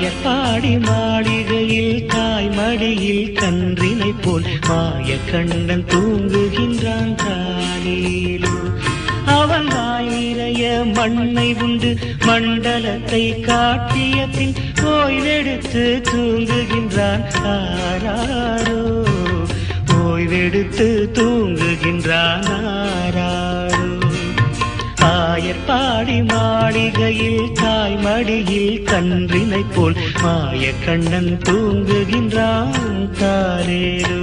மாயப்பாடி மாளிகையில் தாய்மடியில் கன்றினை போல் மாய கண்ணன் தூங்குகின்றான் காலையிலோ அவன் வாய் நிறைய மண்ணை உண்டு மண்டலத்தை காட்டிய பின் ஓய்வெடுத்து தூங்குகின்றான் ஆராரோ. ஓய்வெடுத்து தூங்குகின்றானா பாடி மாளிகையில் தாய்மடியில் கன்றினை போல் மாய கண்ணன் தூங்குகின்றான் தாரேரு.